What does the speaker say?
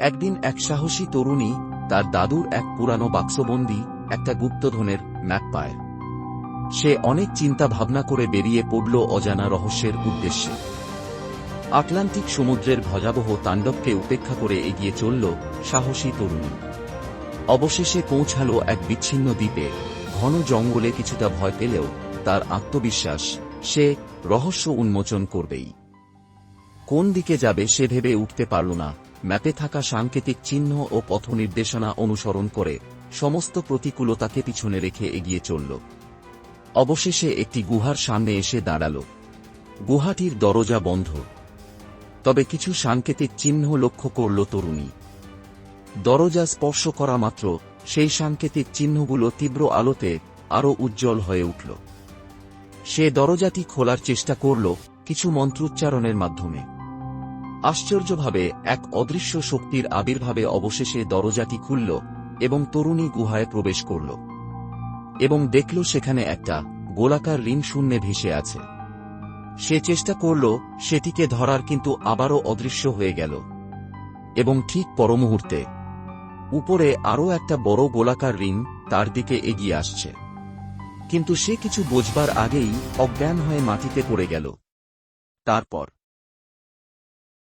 একদিন এক সাহসী তরুণী তার দাদুর এক পুরানো বাক্সবন্দি, একটা গুপ্তধনের, ম্যাপ পায়। সে অনেক চিন্তা ভাবনা করে বেরিয়ে পড়ল অজানা রহস্যের উদ্দেশ্যে। আটলান্টিক সমুদ্রের ভয়াবহ তাণ্ডবকে উপেক্ষা করে এগিয়ে চলল সাহসী তরুণী। অবশেষে পৌঁছালো এক বিচ্ছিন্ন দ্বীপে। ঘন জঙ্গলে কিছুটা ভয় পেলেও তার আত্মবিশ্বাস, সে রহস্য উন্মোচন করবেই। কোন দিকে যাবে সে ভেবে উঠতে পারল না। ম্যাপে থাকা সাংকেতিক চিহ্ন ও পথ নির্দেশনা অনুসরণ করে সমস্ত প্রতিকূলতাকে পিছনে রেখে এগিয়ে চলল। অবশেষে একটি গুহার সামনে এসে দাঁড়াল। গুহাটির দরজা বন্ধ। তবে কিছু সাংকেতিক চিহ্ন লক্ষ্য করল তরুণী। দরজা স্পর্শ করা মাত্র সেই সাংকেতিক চিহ্নগুলো তীব্র আলোতে আরও উজ্জ্বল হয়ে উঠল। সে দরজাটি খোলার চেষ্টা করল কিছু মন্ত্রোচ্চারণের মাধ্যমে। আশ্চর্যভাবে এক অদৃশ্য শক্তির আবির্ভাবে অবশেষে দরজাটি খুলল এবং তরুণী গুহায় প্রবেশ করল এবং দেখল সেখানে একটা গোলাকার ঋণ শূন্যে ভেসে আছে। সে চেষ্টা করল সেটিকে ধরার কিন্তু আবারও অদৃশ্য হয়ে গেল। এবং ঠিক পরমুহূর্তে উপরে আরও একটা বড় গোলাকার ঋণ তার দিকে এগিয়ে আসছে। কিন্তু সে কিছু বোঝবার আগেই অজ্ঞান হয়ে মাটিতে পড়ে গেল। তারপর